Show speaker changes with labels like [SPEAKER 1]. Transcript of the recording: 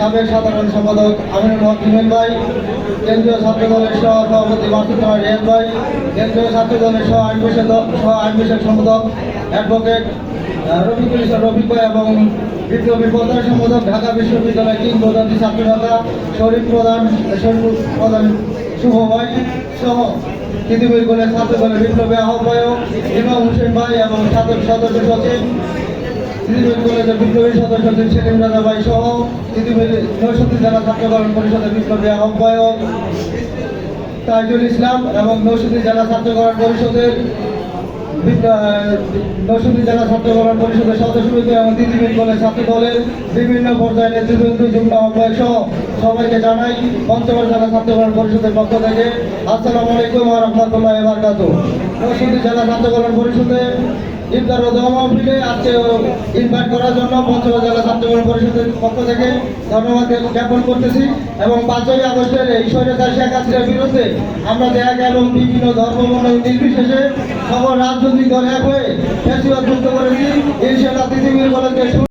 [SPEAKER 1] সাবেক সাধারণ সম্পাদক আমিনুল হক হিমেল ভাই কেন্দ্রীয় ছাত্র দলের সহ সভাপতি মাসুদ কুমার রিয়াদ ভাই কেন্দ্রীয় ছাত্র দলের সহ আইন বিষয়ক সহ আইন বিষয়ক সম্পাদক অ্যাডভোকেট আহ, রফিকুল ইসলাম রফিক ভাই এবং বিপ্লবী প্রধান সম্পাদক ঢাকা বিশ্ববিদ্যালয় কিংবদন্তি ছাত্র নেতা শরীফ প্রধান শরীফ প্রধান শুভ ভাই সহ পৃথিবীর কোলে ছাত্র দলের বিপ্লবী আহ্বায়ক ইমাম হোসেন ভাই এবং ছাত্র সদস্য সচিব সদস্য সেলিম সহ নৈশক্তি বিপ্লবী আহ্বায়ক ইসলাম এবং জেলা জেলা পরিষদের এবং ছাত্র বিভিন্ন পর্যায়ে নেতৃবৃন্দ, যুগ্ম আহ্বায়ক সহ সবাইকে জানাই পঞ্চগড় জেলা ছাত্রকরণ পরিষদের পক্ষ থেকে আসসালামু আলাইকুম রাহমাতুল্লাহি ওয়া বারাকাতুহু। জেলা ছাত্রকরণ পরিষদের ইফতার দোয়া মাহফিলে আজকে ইনভাইট করার জন্য পঞ্চগড় জেলা পরিষদের পক্ষ থেকে ধন্যবাদ জ্ঞাপন করতেছি এবং পাঁচই আগস্টের এই স্বৈরাচার শেখ হাসিনার বিরুদ্ধে আমরা দেখা গেল বিভিন্ন ধর্মবর্ণ নির্বিশেষে সকল রাজনৈতিক দল এক হয়ে ফেসিবাদ করেছি। ইনশাআল্লাহ পৃথিবীর কলেজকে